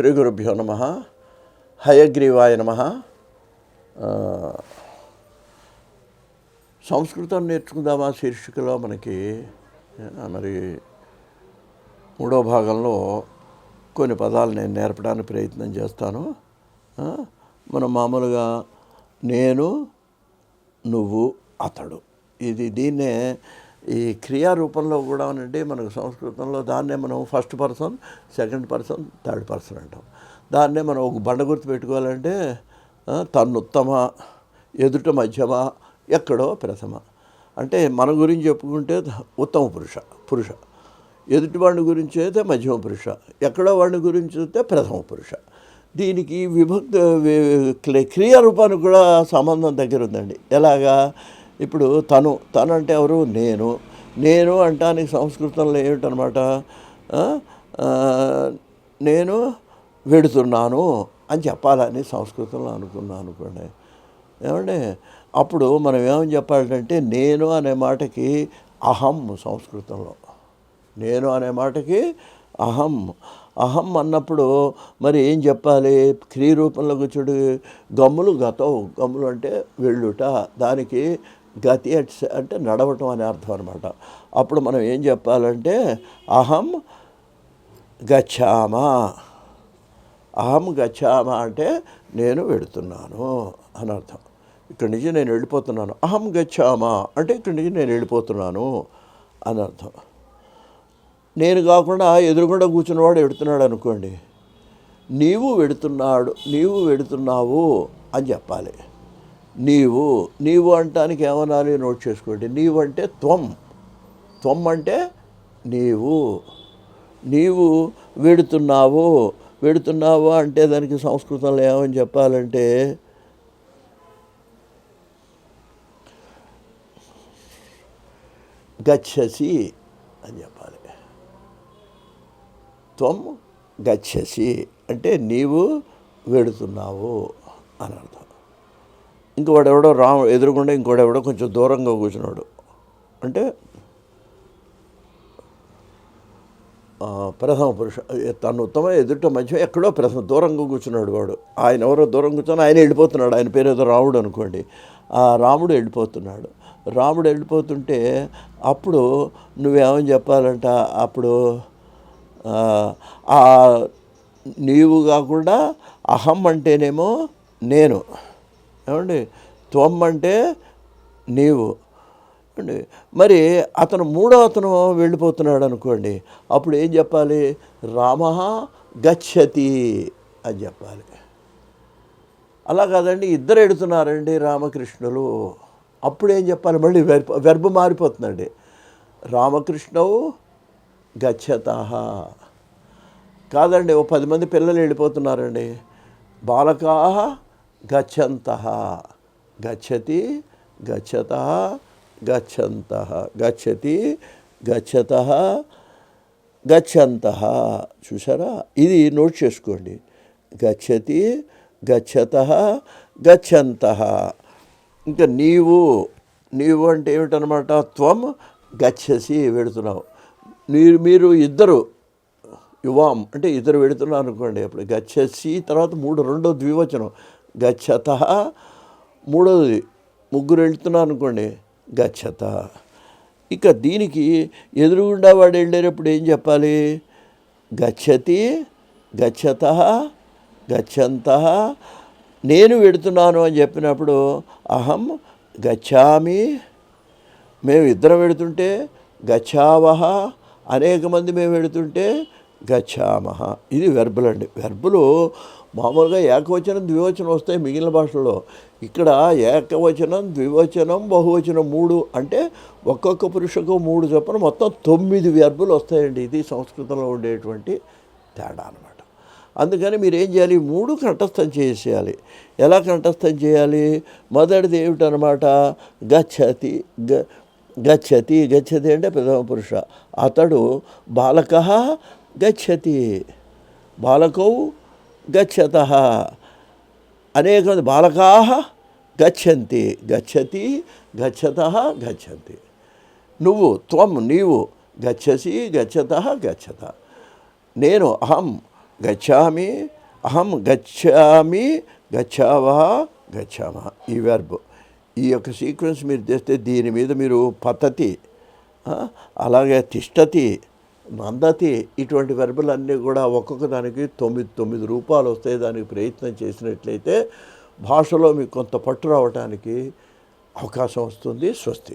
శ్రీ గురుభ్యో నమ హయగ్రీవాయ నమ. సంస్కృతం నేర్చుకుందామా శీర్షికలో మనకి మరి మూడో భాగంలో కొన్ని పదాలు నేను నేర్పడానికి ప్రయత్నం చేస్తాను. మనం మామూలుగా నేను నువ్వు అతడు. ఇది దీన్నే ఈ క్రియారూపంలో కూడా అంటే మనకు సంస్కృతంలో దాన్నే మనం first person second person third person అంటాం. దాన్నే మనం ఒక బండ గుర్తు పెట్టుకోవాలంటే తన్నుత్తమ ఎదుట మధ్యమ ఎక్కడో ప్రథమ. అంటే మన గురించి చెప్పుకుంటే ఉత్తమ పురుష పురుష. ఎదుటి వాడిని గురించి అయితే మధ్యమ పురుష ఎక్కడో వాడిని గురించి అయితే ప్రథమ పురుష. దీనికి విభక్తి క్రియారూపానికి కూడా సంబంధం దగ్గర ఉందండి ఎలాగా? ఇప్పుడు తను తను అంటే ఎవరు? నేను. నేను అంటానికి సంస్కృతంలో ఏమిటనమాట? నేను వెడుతున్నాను అని చెప్పాలని సంస్కృతంలో అనుకున్నాను అనుకోండి. ఏమండి? అప్పుడు మనం ఏమని చెప్పాలంటే నేను అనే మాటకి అహం సంస్కృతంలో. నేను అనే మాటకి అహం అహం అన్నప్పుడు మరి ఏం చెప్పాలి? క్రియ రూపంలో కూర్చుడు గమ్ములు గతం గమ్ములు అంటే వెళ్ళుట. దానికి గతి అంటే నడవటం అనే అర్థం అనమాట అప్పుడు మనం ఏం చెప్పాలంటే అహం గచ్చామా. అహం గచ్చామా అంటే నేను వెడుతున్నాను అని అర్థం. ఇక్కడి నుంచి నేను వెళ్ళిపోతున్నాను. అహం గచ్చామా అంటే ఇక్కడి నుంచి నేను వెళ్ళిపోతున్నాను అని అర్థం. నేను కాకుండా ఎదురుగుండా కూర్చున్నవాడు వెడుతున్నాడు అనుకోండి. నీవు వెడుతున్నాడు నీవు వెడుతున్నావు అని చెప్పాలి. నీవు నీవు అంటానికి ఏమనాలి నోట్ చేసుకోండి. నీవు అంటే త్వం. త్వం అంటే నీవు. నీవు వెడుతున్నావు. వెడుతున్నావు అంటే దానికి సంస్కృతంలో ఏమని చెప్పాలంటే గచ్చసి అని చెప్పాలి. త్వం గచ్చసి అంటే నీవు వెడుతున్నావు అని అర్థం. ఇంకోడెవడో రాము ఎదురుకుండా ఇంకోడెవడో కొంచెం దూరంగా కూర్చున్నాడు. అంటే ప్రథమ పురుష తను ఉత్తమ ఎదుట మధ్య ఎక్కడో ప్రథమ దూరంగా కూర్చున్నాడు వాడు. ఆయన ఎవరో దూరం కూర్చొని ఆయన వెళ్ళిపోతున్నాడు. ఆయన పేరు ఏదో రాముడు అనుకోండి. ఆ రాముడు వెళ్ళిపోతున్నాడు. రాముడు వెళ్ళిపోతుంటే అప్పుడు నువ్వేమని చెప్పాలంట? అప్పుడు నీవు కాకుండా అహం అంటేనేమో నేను. ఏమండి? త్వం అంటే నీవు. అండి మరి అతను మూడో అతను వెళ్ళిపోతున్నాడు అనుకోండి అప్పుడు ఏం చెప్పాలి? రామ గచ్చతి అని చెప్పాలి. అలా కాదండి ఇద్దరు ఎడుతున్నారండి రామకృష్ణులు. అప్పుడు ఏం చెప్పాలి? మళ్ళీ వెర్బ మారిపోతుందండి. రామకృష్ణవు గచ్చత కాదండి ఓ పది మంది పిల్లలు వెళ్ళిపోతున్నారండి. బాలకా గచ్చంత. గచ్చతి గచ్చత గచ్చంత. గచ్చతి గచ్చత గచ్చంత. చూసారా ఇది నోట్ చేసుకోండి. గచ్చతి గచ్చత గచ్చంత. ఇంకా నీవు నీవు అంటే ఏమిటనమాట త్వం గచ్చసి వెడుతున్నావు మీరు మీరు ఇద్దరు యువాం అంటే ఇద్దరు వెడుతున్నారు అనుకోండి అప్పుడు గచ్చసి తర్వాత మూడు రెండో ద్వివచనం. గచ్చత మూడోది ముగ్గురు వెళుతున్నారు అనుకోండి గచ్చత. ఇక దీనికి ఎదురుగుండా వాడు వెళ్ళేటప్పుడు ఏం చెప్పాలి? గచ్చతి గచ్చత గచ్చంత నేను వెడుతున్నాను అని చెప్పినప్పుడు అహం గచ్చామి మేము ఇద్దరం వెడుతుంటే గచ్చావహ అనేక మంది మేము వెళుతుంటే గచ్చామహ. ఇది వెర్బులు అండి. వెర్బులు మామూలుగా ఏకవచనం ద్వివచనం వస్తాయి మిగిలిన భాషల్లో. ఇక్కడ ఏకవచనం ద్వివచనం బహువచనం మూడు అంటే ఒక్కొక్క పురుషకు మూడు చొప్పున మొత్తం తొమ్మిది వెర్బులు వస్తాయండి. ఇది సంస్కృతంలో ఉండేటువంటి తేడా అనమాట అందుకని మీరు ఏం చేయాలి మూడు కంఠస్థం చేసేయాలి. ఎలా కంఠస్థం చేయాలి? మొదటిది ఏమిటనమాట గచ్చతి గ గచ్చతి గచ్చతి అంటే ప్రథమ పురుష. అతడు బాలక గచ్చతి. బాలకౌ గచ్చత. అనేక మంది బాలకా గచ్చంతి. గచ్చతి గచ్చత గచ్చంతి. నువ్వు త్వం నీవు గచ్చసి గచ్చత గచ్చత. నేను అహం గచ్చామి అహం గచ్చామి గచ్చావా గచ్చామా. ఈ వెర్బ్ ఈ యొక్క సీక్వెన్స్ మీరు చేస్తే దీని మీద మీరు పద్ధతి అలాగే తిష్టతి నందతి ఇటువంటి వెర్బులన్నీ కూడా ఒక్కొక్క దానికి తొమ్మిది తొమ్మిది రూపాయలు వస్తాయి దానికి ప్రయత్నం చేసినట్లయితే భాషలో మీకు కొంత పట్టు రావడానికి అవకాశం వస్తుంది స్వస్తి.